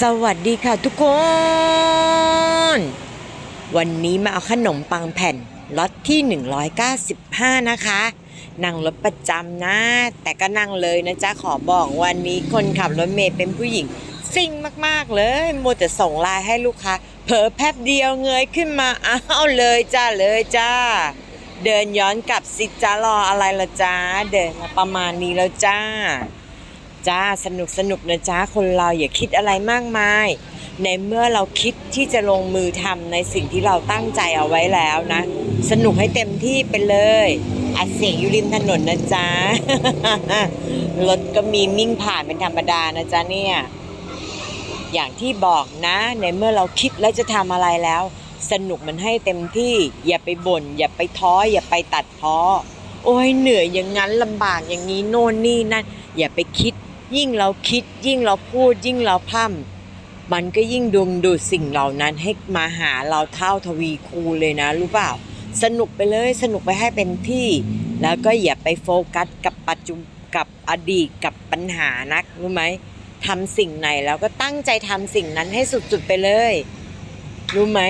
สวัสดีค่ะทุกคน วันนี้มาเอาขนมปังแผ่นล็อตที่ 195 นะคะ นั่งรถประจำนะ แต่ก็นั่งเลยนะจ๊ะ ขอบอกวันนี้คนขับรถเมย์เป็นผู้หญิงซิ่งมากๆเลยมัวแต่ส่งไลน์ให้ลูกค้าเผลอแป๊บเดียวเงยขึ้นมาอ้าวเลยจ้าเลยจ้า เดินย้อนกลับสิจ้ารออะไรละจ้าเดินมาประมาณนี้แล้วจ้า จ้าสนุกสนุกนะจ้าคนเราอย่าคิดอะไรมากมาย ในเมื่อเราคิดที่จะลงมือทำในสิ่งที่เราตั้งใจเอาไว้แล้วนะ สนุกให้เต็มที่ไปเลยอัดเสียงอยู่ริมถนนนะจ๊ะรถก็มีมิ่งผ่านเป็นธรรมดานะจ๊ะเนี่ย อย่างที่บอกนะ ในเมื่อเราคิดแล้วจะทำอะไรแล้ว สนุกมันให้เต็มที่ อย่าไปบ่นอย่าไปท้ออย่าไปตัดพ้อโอ้ยเหนื่อยอย่างนั้นลำบากอย่างนี้โน่นนี่นั่นอย่าไปคิด ยิ่งเราคิดยิ่งเราพูดยิ่งเราพร่ำมันก็ยิ่งดึงดูดสิ่งเหล่านั้นให้มาหาเราเท่าทวีคูณเลยนะรู้เปล่า สนุกไปเลยสนุกไปให้เป็นที่ แล้วก็อย่าไปโฟกัสกับปัจจุบันกับอดีตกับปัญหานักรู้ไหมทำสิ่งไหนแล้วก็ตั้งใจทำสิ่งนั้นให้สุดๆไปเลย รู้ไหม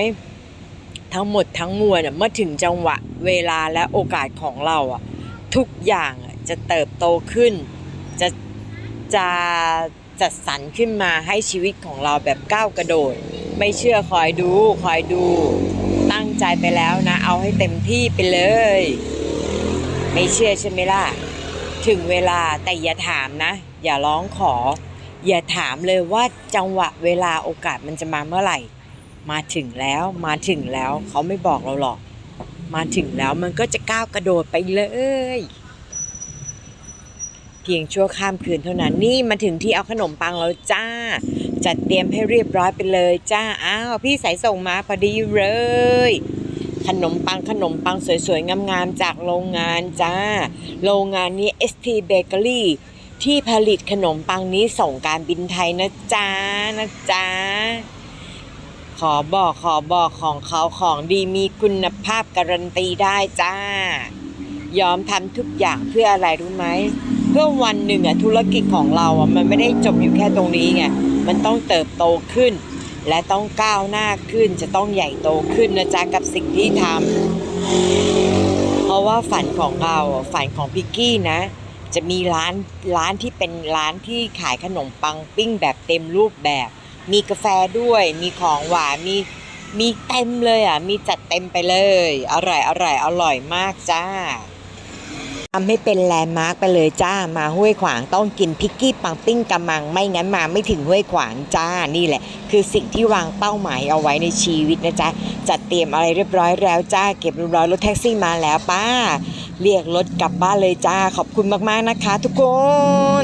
ทั้งหมดทั้งมวลเมื่อถึงจังหวะเวลาและโอกาสของเราอะทุกอย่างจะเติบโตขึ้น จะ จะจัดสรรขึ้นมาให้ชีวิตของเราแบบก้าวกระโดด ไม่เชื่อคอยดู คอยดู ตั้งใจไปแล้วนะ เอาให้เต็มที่ไปเลย ไม่เชื่อใช่ไหมล่ะ ถึงเวลาแต่อย่าถามนะ อย่าร้องขอ อย่าถามเลยว่าจังหวะเวลาโอกาสมันจะมาเมื่อไหร่ มาถึงแล้วมาถึงแล้วเขาไม่บอกเราหรอก มาถึงแล้วมันก็จะก้าวกระโดดไปเลย เพียงชั่วข้ามคืนเท่านั้น นี่มาถึงที่เอาขนมปังแล้วจ้า จัดเตรียมให้เรียบร้อยไปเลยจ้า อ้าวพี่สายส่งมาพอดีเลย ขนมปังขนมปังสวยๆ งามๆ จากโรงงานจ้า โรงงานนี้ ST Bakery ที่ผลิตขนมปังนี้ส่งการบินไทยนะจ๊ะนะจ๊ะขอบอกขอบอกของเขาของดีมีคุณภาพการันตีได้จ้า ยอมทำทุกอย่างเพื่ออะไรรู้ไหม เพื่อวันหนึ่งอะธุรกิจของเราอะมันไม่ได้จบอยู่แค่ตรงนี้ไงมันต้องเติบโตขึ้น และต้องก้าวหน้าขึ้นจะต้องใหญ่โตขึ้นนะจ๊ะกับสิ่งที่ทำเพราะว่าฝันของเราฝันของพิกกี้นะ จะมีร้านร้านที่เป็นร้านที่ขายขนมปังปิ้งแบบเต็มรูปแบบ มีกาแฟด้วย มีของหวานมีมีเต็มเลยอะ มีจัดเต็มไปเลย อร่อยอร่อยอร่อยมากจ้า ทำให้เป็นแลนด์มาร์กไปเลยจ้ามาห้วยขวางต้องกินพิกกี้ปังปิ้งกำมังไม่งั้นมาไม่ถึงห้วยขวางจ้านี่แหละ คือสิ่งที่วางเป้าหมายเอาไว้ในชีวิตนะจ๊ะจัดเตรียมอะไรเรียบร้อยแล้วจ้า เก็บเรียบร้อยรถแท็กซี่มาแล้วป้า เรียกรถกลับบ้านเลยจ้าขอบคุณมากๆนะคะ ทุกคน